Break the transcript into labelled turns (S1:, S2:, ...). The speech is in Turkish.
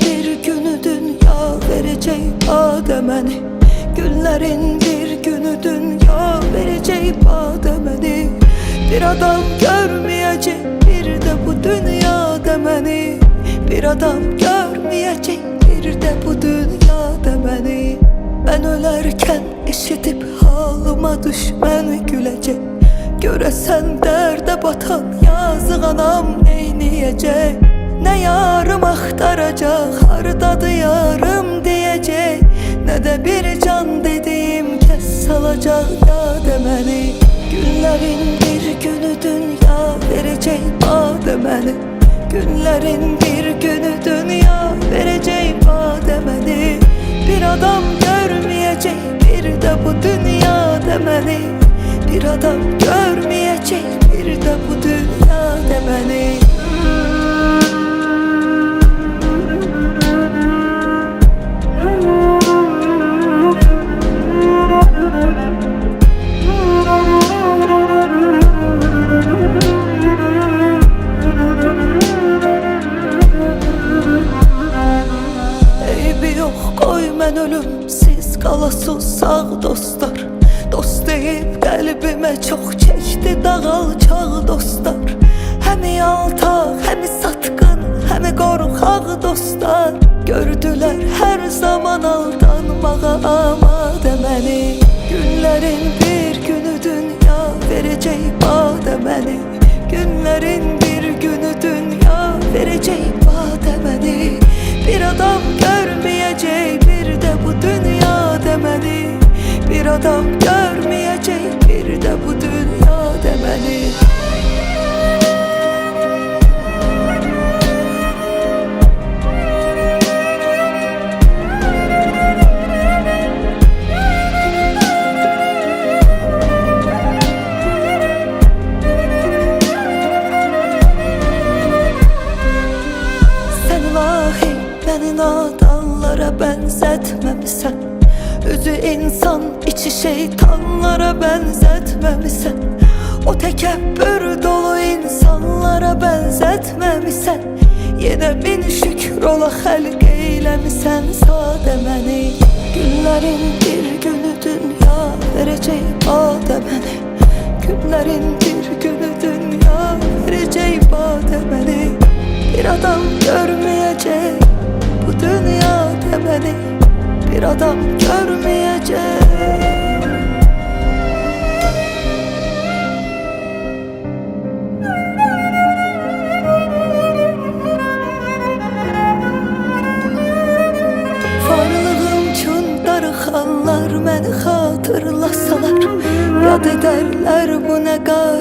S1: bir günü dünya verecek Ademen Günlerin bir günü dünya verecek Ademeni Bir adam görmeyecek bir de bu dünya demeni Bir adam görmeyecek bir de bu dünya demeni Ben ölerken işitip halıma düşmen gülecek. Göresen derde batan yazık anam neyleyecek? Yarım aktaracak hardadı yarım diyecek. Ne de bir can dediğim kes salacak ya demeni Günlerin bir günü dünya verecek bademeni Günlerin bir günü dünya verecek bademeni Bir adam görmeyecek bir de bu dünya demeni Bir adam görmeyecek bir de bu dünya koy mən ölüm Siz qalasız sağ dostlar. Dost deyib qəlbimə çox çəkdi dağ alçaq dostlar. Həmi yaltaq, həmi satqın, həmi qorxaq dostlar. Gördülər hər zaman aldanmağa amadə məni Günlərin bir adam görmeyecek bir de bu dünya demeli. Sen ilahi beni nadanlara benzetmemişsen Özü insan içi şeytanlara benzetmemişsen O tekebbür dolu insanlara benzetmemişsen Yine bin şükür ola halk eylemişsen sade beni Günlerin bir günü dünya verecek bade beni Günlerin bir günü dünya verecek bade beni Bir adam görmeyecek bu dünyada beni Bir adam görmeyecek darıxanlar məni xatırlasalar Yad edərlər bu nə məni